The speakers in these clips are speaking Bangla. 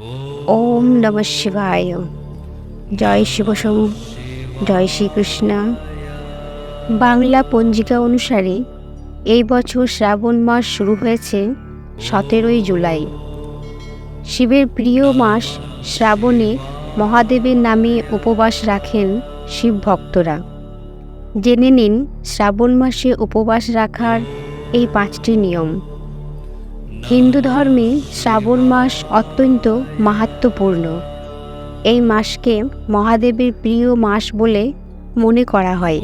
ওম নম শিবায়। জয় শিবসম জয় শ্রীকৃষ্ণ। বাংলা পঞ্জিকা অনুসারে এই বছর শ্রাবণ মাস শুরু হয়েছে সতেরোই জুলাই। শিবের প্রিয় মাস শ্রাবণে মহাদেবের নামে উপবাস রাখেন শিব ভক্তরা। জেনে নিন, শ্রাবণ মাসে উপবাস রাখার এই পাঁচটি নিয়ম। হিন্দু ধর্মে শ্রাবণ মাস অত্যন্ত মাহাত্মপূর্ণ এই মাসকে মহাদেবের প্রিয় মাস বলে মনে করা হয়।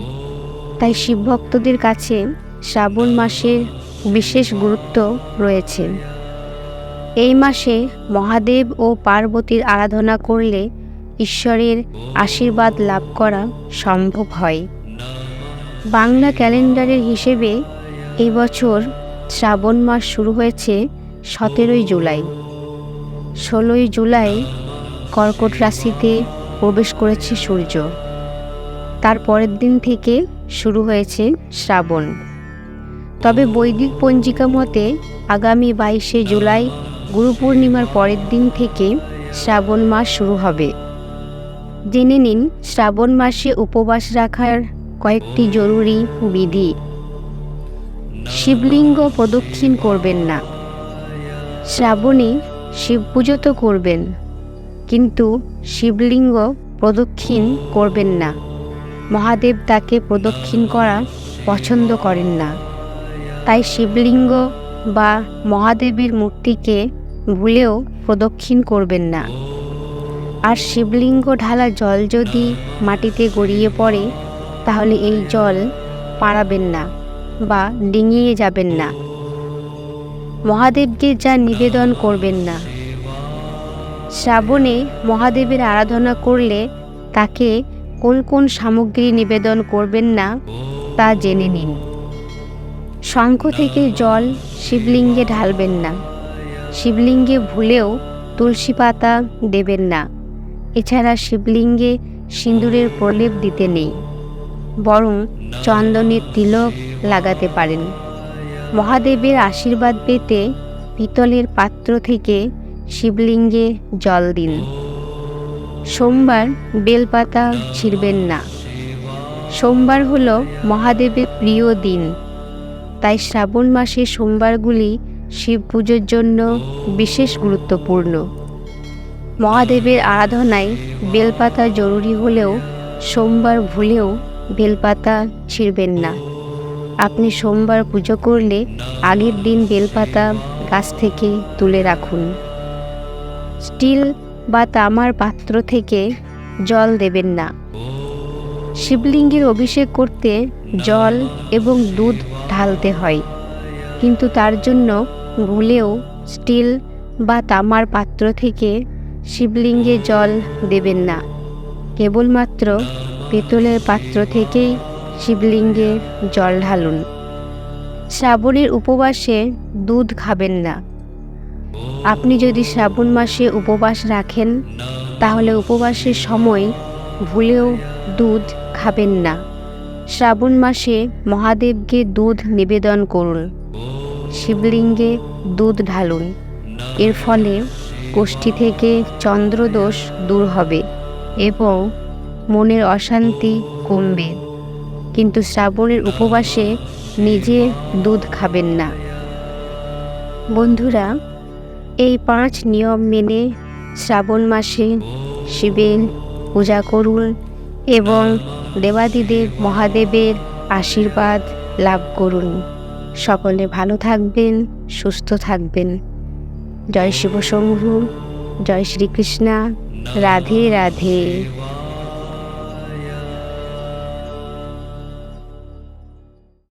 তাই শিবভক্তদের কাছে শ্রাবণ মাসের বিশেষ গুরুত্ব রয়েছে। এই মাসে মহাদেব ও পার্বতীর আরাধনা করলে ঈশ্বরের আশীর্বাদ লাভ করা সম্ভব হয়। বাংলা ক্যালেন্ডারের হিসেবে এই বছর শ্রাবণ মাস শুরু হয়েছে সতেরোই জুলাই। ষোলোই জুলাই কর্কট রাশিতে প্রবেশ করেছে সূর্য। তার পরের দিন থেকে শুরু হয়েছে শ্রাবণ। তবে বৈদিক পঞ্জিকা মতে আগামী বাইশে জুলাই গুরু পূর্ণিমার পরের দিন থেকে শ্রাবণ মাস শুরু হবে। জেনে নিন, শ্রাবণ মাসে উপবাস রাখার কয়েকটি জরুরি বিধি। শিবলিঙ্গ প্রদক্ষিণ করবেন না। শ্রাবণে শিব পুজো তো করবেন, কিন্তু শিবলিঙ্গ প্রদক্ষিণ করবেন না। মহাদেব তাকে প্রদক্ষিণ করা পছন্দ করেন না। তাই শিবলিঙ্গ বা মহাদেবের মূর্তিকে ভুলেও প্রদক্ষিণ করবেন না। আর শিবলিঙ্গ ঢালা জল যদি মাটিতে গড়িয়ে পড়ে, তাহলে এই জল পাড়াবেন না। বা ডিঙিয়ে যাবেন না। মহাদেবকে যা নিবেদন করবেন না। শ্রাবণে মহাদেবের আরাধনা করলে তাকে কোন কোন সামগ্রী নিবেদন করবেন না, তা জেনে নিন। শঙ্খ থেকে জল শিবলিঙ্গে ঢালবেন না। শিবলিঙ্গে ভুলেও তুলসী পাতা দেবেন না। এছাড়া শিবলিঙ্গে সিঁদুরের প্রলেপ দিতে নেই। বরং চন্দনের তিলক লাগাতে পারেন। মহাদেবের আশীর্বাদ পেতে পিতলের পাত্র থেকে শিবলিঙ্গে জল দিন। সোমবার বেলপাতা ছিঁড়বেন না। সোমবার হল মহাদেবের প্রিয় দিন। তাই শ্রাবণ মাসের সোমবারগুলি শিব পুজোর জন্য বিশেষ গুরুত্বপূর্ণ। মহাদেবের আরাধনায় বেলপাতা জরুরি হলেও সোমবার ভুলেও বেলপাতা ছিঁড়বেন না। আপনি সোমবার পুজো করলে আগের দিন বেলপাতা গাছ থেকে তুলে রাখুন। স্টিল বা তামার পাত্র থেকে জল দেবেন না। শিবলিঙ্গের অভিষেক করতে জল এবং দুধ ঢালতে হয়। কিন্তু তার জন্য ভুলেও স্টিল বা তামার পাত্র থেকে শিবলিঙ্গে জল দেবেন না। কেবলমাত্র পেতলের পাত্র থেকেই শিবলিঙ্গে জল ঢালুন। শ্রাবণের উপবাসে দুধ খাবেন না। আপনি যদি শ্রাবণ মাসে উপবাস রাখেন, তাহলে উপবাসের সময় ভুলেও দুধ খাবেন না। শ্রাবণ মাসে মহাদেবকে দুধ নিবেদন করুন। শিবলিঙ্গে দুধ ঢালুন। এর ফলে কোষ্ঠী থেকে চন্দ্রদোষ দূর হবে এবং মনের অশান্তি কমবে। কিন্তু শ্রাবণের উপবাসে নিজে দুধ খাবেন না। বন্ধুরা, এই পাঁচ নিয়ম মেনে শ্রাবণ মাসে শিবের পূজা করুন এবং দেবাদিদেব মহাদেবের আশীর্বাদ লাভ করুন। সকলে ভালো থাকবেন, সুস্থ থাকবেন। জয় শিবশম্ভু, জয় শ্রীকৃষ্ণা, রাধে রাধে।